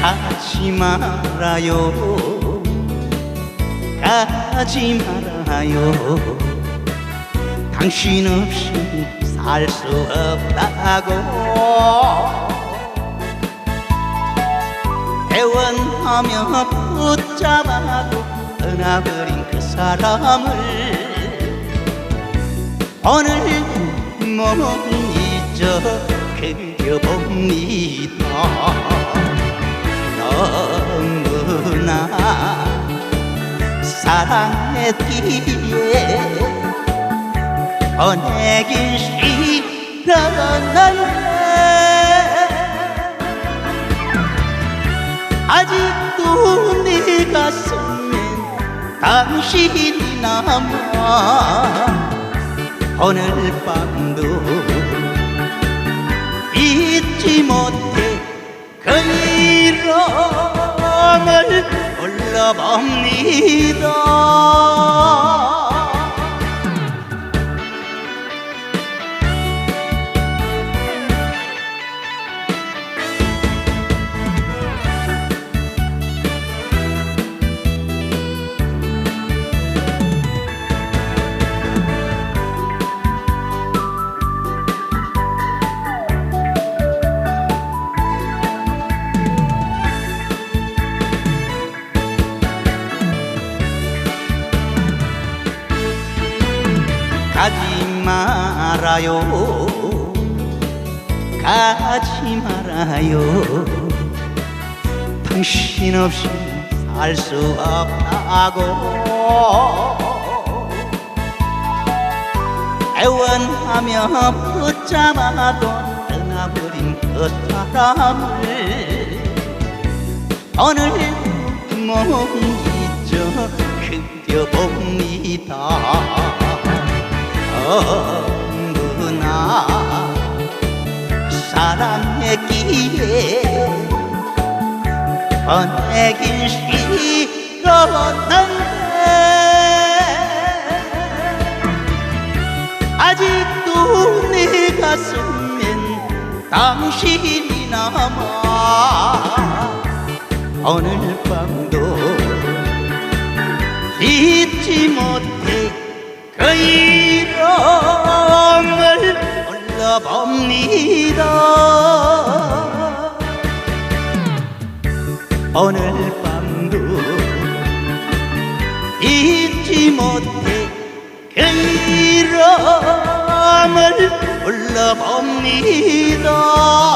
가지 말아요. 가지 말아요. 당신 없이 살 수 없다고. 대원하며 붙잡아도 떠나버린 그 사람을 오늘 못 잊어 그려봅니다 너무나. 사랑했기에 보내긴 싫었는데 아직도 내 가슴엔 당신이 남아 오늘 밤도 잊지 못해 그 이름을 불러봅니다 가지 말아요. 가지 말아요. 당신 없이 살 수 없다고. 애원하며 붙잡아도 떠나버린 그 사람을 오늘 못 잊어 그려봅니다 너무나 사랑했기에 보내긴 싫었는데. 아직도 내 가슴엔 당신이 남아 오늘 밤도 잊지 못해 불러봅니다. 오늘 밤도 잊지 못해 그 이름을 불러봅니다. 그